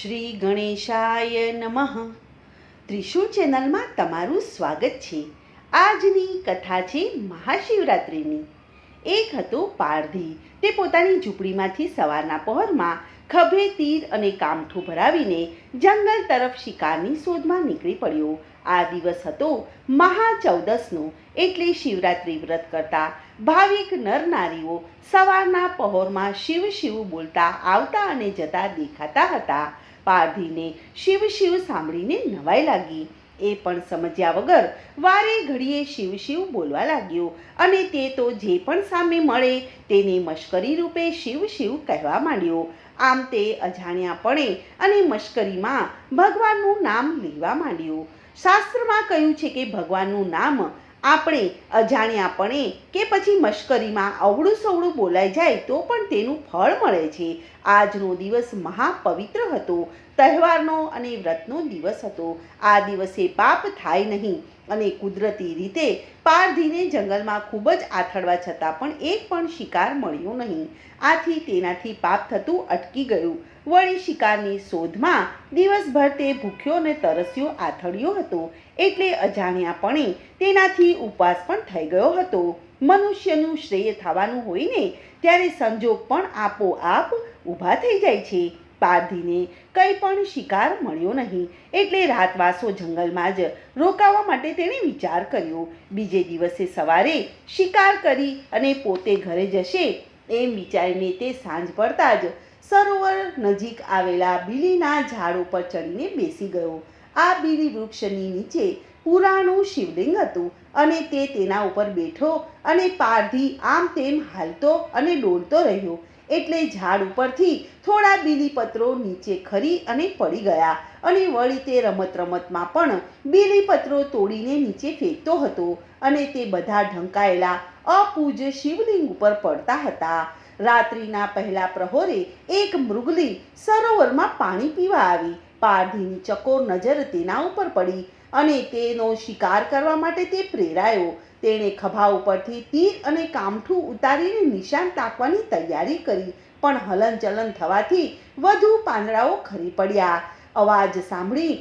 શ્રી ગણેશાય નમઃ. ત્રિશૂળ ચેનલમાં તમારું સ્વાગત છે. આજની કથા છે મહાશિવરાત્રિની. એક હતો પારધી. તે પોતાની ઝૂંપડીમાંથી સવારના પહોરમાં ખભે તીર અને કામઠું ભરાવીને જંગલ તરફ શિકારની શોધમાં નીકળી પડ્યો. આ દિવસ હતો મહાચૌદસનો, એટલે શિવરાત્રિ વ્રત કરતા ભાવિક નરનારીઓ સવારના પહોરમાં શિવ શિવ બોલતા આવતા અને જતા દેખાતા હતા. પારધીને શિવ શિવ સાંભળીને નવાઈ લાગી. એ પણ સમજ્યા વગર વારે ઘડીએ શિવ શિવ બોલવા લાગ્યો અને તે તો જે પણ સામે મળે તેને મશ્કરી રૂપે શિવ શિવ કહેવા માંડ્યો. આમ તે અજાણ્યાપણે અને મશ્કરીમાં ભગવાનનું નામ લેવા માંડ્યું. શાસ્ત્રમાં કહ્યું છે કે ભગવાનનું નામ આપણે અજાણ્યાપણે કે પછી મશ્કરીમાં અવળું સવળું બોલાઈ જાય તો પણ તેનું ફળ મળે છે. આજનો દિવસ મહાપવિત્ર હતો. તહેવારનો અને વ્રતનો દિવસ હતો. આ દિવસે પાપ થાય નહીં અને કુદરતી રીતે પારધીને જંગલમાં ખૂબ જ આથડવા છતાં પણ એક પણ શિકાર મળ્યો નહીં. આથી તેનાથી પાપ થતું અટકી ગયું. વળી શિકારની શોધમાં દિવસભર તે ભૂખ્યો અને તરસ્યો આથડ્યો હતો. એટલે અજાણ્યાપણે તેનાથી ઉપવાસ પણ થઈ ગયો હતો. મનુષ્યનું શ્રેય થવાનું હોય ને, ત્યારે સંજોગ પણ આપોઆપ ઊભા થઈ જાય છે. પારધીને કંઈ પણ શિકાર મળ્યો નહીં. એટલે રાતવાસો જંગલમાં જ રોકાવા માટે તેણે વિચાર કર્યો. બીજે દિવસે સવારે શિકાર કરી અને પોતે ઘરે જશે એમ વિચારીને તે સાંજ પડતા જ સરોવર નજીક આવેલા બીલીના ઝાડ ઉપર ચડીને બેસી ગયો. આ બીલી વૃક્ષની નીચે પુરાણું શિવલિંગ હતું અને તે તેના ઉપર બેઠો અને પારધી આમ તેમ હાલતો અને ડોલતો રહ્યો. એટલે ઝાડ ઉપરથી થોડા બીલીપત્રો નીચે ખરી અને પડી ગયા અને વળી તે રમત રમતમાં પણ બીલીપત્રો તોડીને નીચે ફેંકતો હતો અને તે બધા ઢંકાયેલા અપૂજ્ય શિવલિંગ ઉપર પડતા હતા. રાત્રિના પહેલા પ્રહોરે એક મૃગલી સરોવરમાં પાણી પીવા આવી. પારધીની ચકોર નજર તેના ઉપર પડી અને તેનો શિકાર કરવા માટે તે પ્રેરાયો. તેણે ખભા ઉપરથી તીર અને કામઠું ઉતારીને નિશાન તાકવાની તૈયારી કરી, પણ હલનચલન થવાથી વધુ પાંદડાઓ ખરી પડ્યા. અવાજ સાંભળી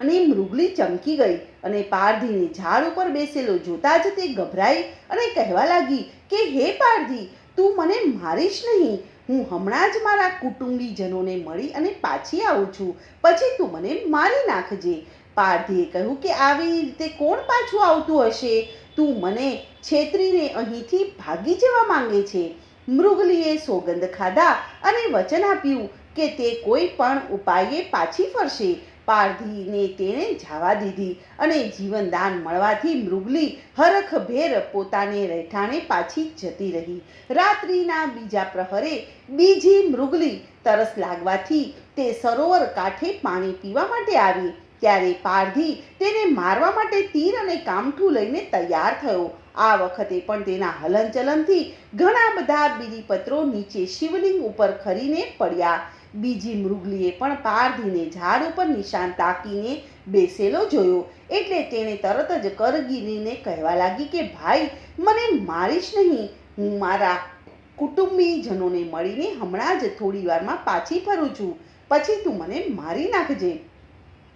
અને મૃગલી ચમકી ગઈ અને પારધીને ઝાડ ઉપર બેસેલો જોતા જ તે ગભરાઈ અને કહેવા લાગી કે, હે પારધી, તું મને મારીશ નહીં. હું હમણાં જ મારા કુટુંબીજનોને મળી અને પાછી આવું છું. પછી તું મને મારી નાખજે. પારધીએ કહ્યું કે આવી રીતે કોણ પાછું આવતું હશે? તું મને છેતરીને અહીંથી ભાગી જવા માંગે છે. મૃગલીએ સોગંદ ખાધા અને વચન આપ્યું કે તે કોઈ પણ ઉપાયે પાછી ફરશે. પારધીને તેણે જવા દીધી અને જીવનદાન મળવાથી મૃગલી હરખભેર પોતાને રહેઠાણે પાછી જતી રહી. રાત્રિના બીજા પ્રહરે બીજી મૃગલી તરસ લાગવાથી તે સરોવર કાંઠે પાણી પીવા માટે આવી. ત્યારે પારધી તેને મારવા માટે તીર અને કામઠું લઈને તૈયાર થયો. આ વખતે પણ તેના હલનચલનથી ઘણા બધા બીલીપત્રો નીચે શિવલિંગ ઉપર ખરીને પડ્યા. બીજી મૃગલીએ પણ પારધીને ઝાડ ઉપર નિશાન તાકીને બેસેલો જોયો. એટલે તેણે તરત જ કરગીરીને કહેવા લાગી કે, ભાઈ, મને મારીશ નહીં. હું મારા કુટુંબીજનોને મળીને હમણાં જ થોડી વારમાં પાછી ફરું છું. પછી તું મને મારી નાખજે.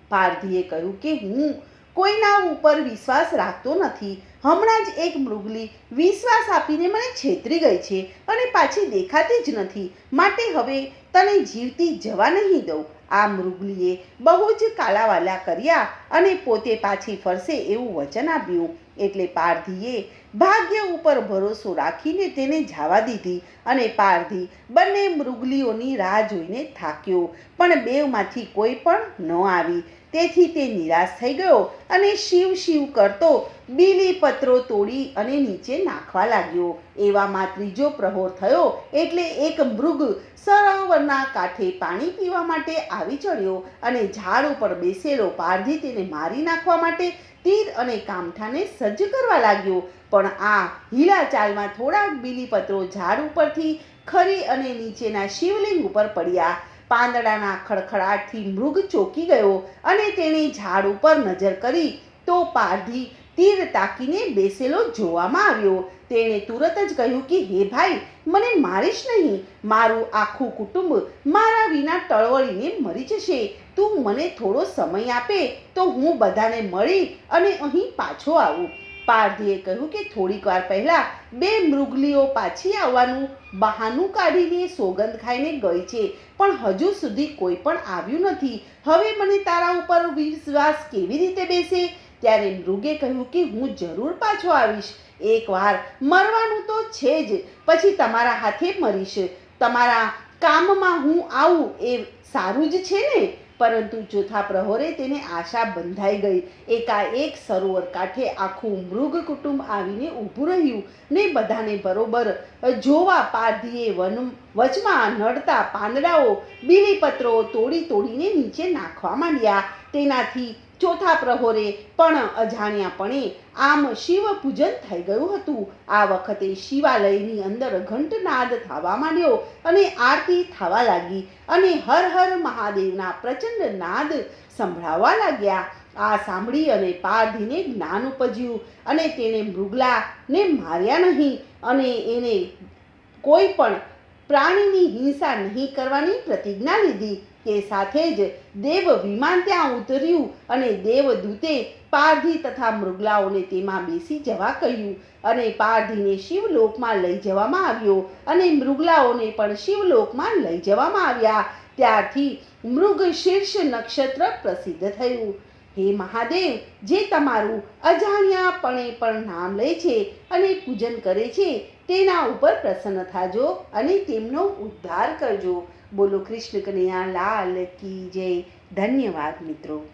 પારધીએ કહ્યું કે, હું કોઈના ઉપર વિશ્વાસ રાખતો નથી. હમણાં જ એક મૃગલી વિશ્વાસ આપીને મને છેતરી ગઈ છે અને પાછી દેખાતી જ નથી. માટે હવે તને જીવતી જવા નહીં દઉં. આ મૃગલીએ બહુ જ કાલાવાલા કર્યા અને પોતે પાછી ફરશે એવું વચન આપ્યું. એટલે પારધીએ ભાગ્ય ઉપર ભરોસો રાખીને તેને જવા દીધી અને પારધી બંને મૃગલીઓની રાહ જોઈને થાક્યો. પણ બેવમાંથી કોઈ પણ ન આવી. તેથી તે નિરાશ થઈ ગયો અને શિવ શિવ કરતો બીલી પત્રો તોડી અને નીચે નાખવા લાગ્યો. એવામાં ત્રીજો પ્રહોર થયો એટલે એક મૃગ સરોવરના કાંઠે પાણી પીવા માટે આવી ચડ્યો અને ઝાડ ઉપર બેસેલો પારધી તેને મારી નાખવા માટે તીર અને કામઠાને સજ્જ કરવા લાગ્યો. પણ આ હીલાચાલમાં થોડાક બીલીપત્રો ઝાડ ઉપરથી ખરી અને નીચેના શિવલિંગ ઉપર પડ્યા. પાંદડાના ખડખડાટથી મૃગ ચોકી ગયો અને તેણે ઝાડ ઉપર નજર કરી તો પારધી તીર તાકીને બેસેલો જોવામાં આવ્યો. તેણે તુરત જ કહ્યું કે, હે ભાઈ, મને મારીશ નહીં. મારું આખું કુટુંબ મારા વિના ટળવળીને મરી જશે. તું મને થોડો સમય આપે તો હું બધાને મળી અને અહીં પાછો આવું. પારધીએ કહ્યું કે થોડીક વાર પહેલા બે મૃગલીઓ પાછી આવવાનું બહાનું કાઢીને સોગંદ ખાઈને ગઈ છે. પણ હજુ સુધી કોઈ પણ આવ્યું નથી. હવે મને તારા ઉપર વિશ્વાસ કેવી રીતે બેસે? ત્યારે મૃગે કહ્યું કે હું જરૂર પાછો આવીશ. એકવાર મરવાનું તો છે જ, પછી તમારા હાથે મરીશ. તમારા કામમાં હું આવું એ સારું જ છે ને? પરંતુ ચોથા પ્રહોરે તેને આશા બંધાઈ ગઈ. એકાએક સરોવર કાંઠે આખું મૃગ કુટુંબ આવીને ઊભું રહ્યું ને બધાને બરોબર જોવા પારધીએ વન, વચમાં નડતા પાંદડાઓ, બીલીપત્રો તોડી તોડીને નીચે નાખવા માંડ્યા. તેનાથી ચોથા પ્રહોરે પણ અજાણ્યાપણે આમ શિવ પૂજન થઈ ગયું હતું. આ વખતે શિવાલયની અંદર ઘંટનાદ થવા માંડ્યો અને આરતી થવા લાગી અને હર હર મહાદેવના પ્રચંડ નાદ સંભળાવા લાગ્યા. આ સાંભળી અને પારધીને જ્ઞાન ઉપજ્યું અને તેણે મૃગલાને માર્યા નહીં અને એને કોઈ પણ પ્રાણીની હિંસા નહીં કરવાની પ્રતિજ્ઞા લીધી. તે સાથે જ દેવ વિમાન ત્યાં ઉતર્યું અને દેવદૂતે પારધી તથા મૃગલાઓને તેમાં બેસી જવા કહ્યું અને પારધીને શિવલોકમાં લઈ જવામાં આવ્યો અને મૃગલાઓને પણ શિવલોકમાં લઈ જવામાં આવ્યા. ત્યારથી મૃગ શીર્ષ નક્ષત્ર પ્રસિદ્ધ થયું. હે મહાદેવ, જે તમારું અજાણ્યાપણે પણ નામ લે છે અને પૂજન કરે છે, તેના ઉપર પ્રસન્ન થાજો અને તેમનો ઉદ્ધાર કરજો. બોલો કૃષ્ણ કનૈયા લાલ કી જય. ધન્યવાદ મિત્રો.